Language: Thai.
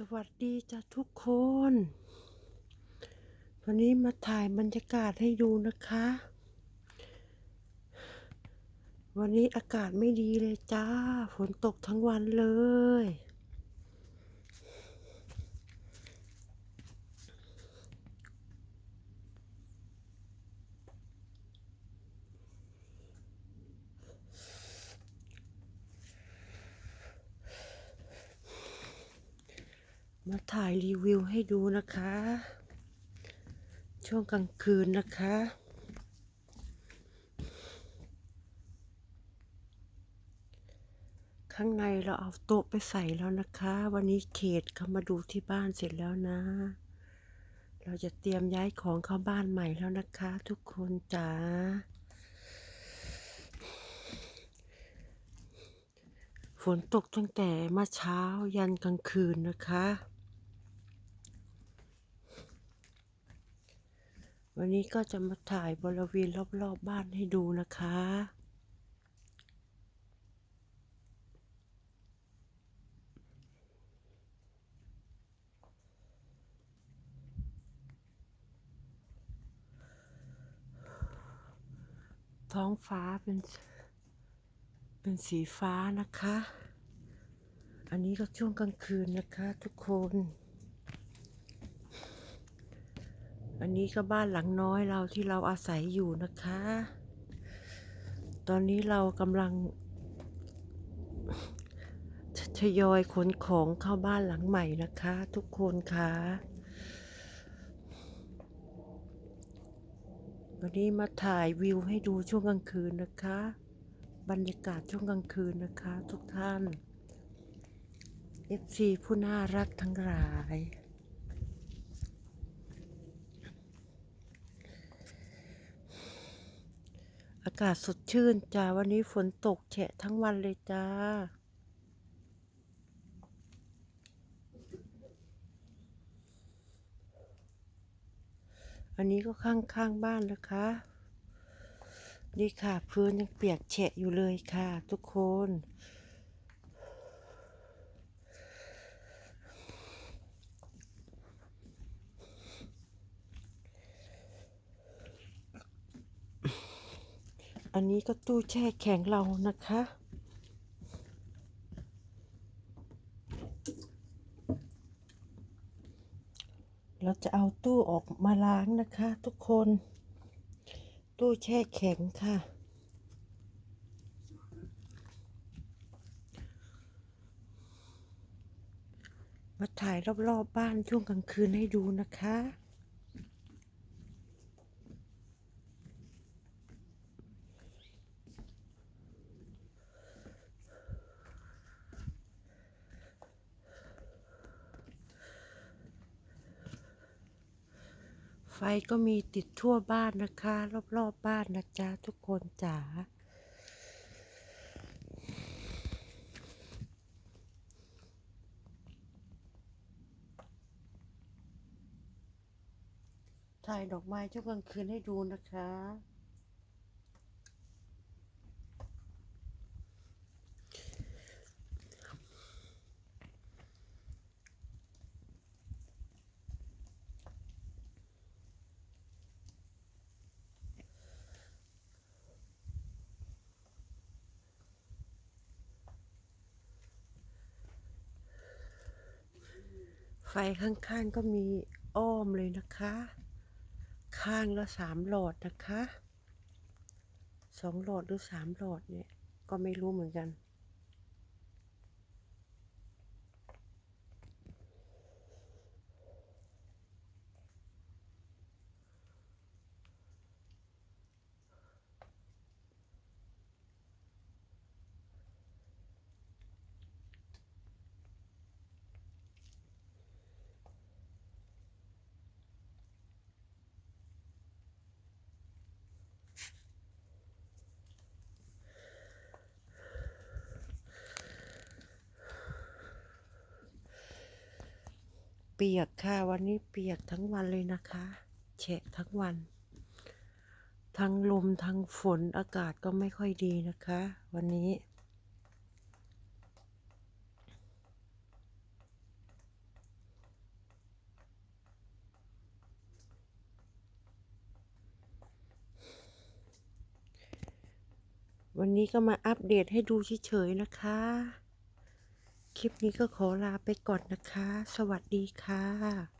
สวัสดีจ้ะทุกคน วันนี้มาถ่ายบรรยากาศให้ดูนะคะ วันนี้อากาศไม่ดีเลยจ้า ฝนตกทั้งวันเลย มาถ่ายรีวิวให้ดูนะคะ ช่วงกลางคืนนะคะ ข้างในเราเอาโต๊ะไปใส่แล้วนะคะ วันนี้เขตเขามาดูที่บ้านเสร็จแล้วนะ เราจะเตรียมย้ายของเข้าบ้านใหม่แล้วนะคะ ทุกคนจ๋าฝนตกตั้งแต่เมื่อเช้ายันกลางคืนนะคะ วันนี้ก็จะมาถ่ายบริเวณรอบๆบบ้านให้ดูนะคะ ท้องฟ้าเป็น เป็นสีฟ้านะคะ อันนี้ก็ช่วงกลางคืนนะคะทุกคน อันนี้ก็บ้านหลังน้อยเราที่เราอาศัยอยู่นะคะ ตอนนี้เรากำลังททยอยขนของเข้าบ้านหลังใหม่นะคะ ทุกคนคะวันนี้มาถ่ายวิวให้ดูช่วงกลางคืนนะคะ บรรยากาศช่วงกลางคืนนะคะทุกท่าน FC ผู้น่ารักทั้งหลาย อากาศสดชื่นจ้าวันนี้ฝนตกแฉะทั้งวันเลยจ้า อันนี้ก็ข้างข้างบ้านนะคะ นี่ค่ะพื้นยังเปียกแฉะอยู่เลยค่ะ ทุกคน อันนี้ก็ตู้แช่แข็งเรานะคะ เราจะเอาตู้ออกมาล้างนะคะ ทุกคน ตู้แช่แข็งค่ะมาถ่ายรอบๆบบ้านช่วงกลางคืนให้ดูนะคะ ไฟก็มีติดทั่วบ้านนะคะ รอบๆบบ้านนะจ๊ะทุกคนจ๋าถ่ายดอกไม้ช่วงกลางคืนให้ดูนะคะ ไฟข้างๆก็มีอ้อมเลยนะคะ ข้างละสามหลอดนะคะสองหลอดหรือสามหลอดเนี่ย ก็ไม่รู้เหมือนกัน เปียกค่ะ วันนี้เปียกทั้งวันเลยนะคะแฉะทั้งวัน ทั้งลมทั้งฝนอากาศก็ไม่ค่อยดีนะคะ วันนี้ วันนี้ก็มาอัปเดตให้ดูเฉยๆนะคะ คลิปนี้ก็ขอลาไปก่อนนะคะ สวัสดีค่ะ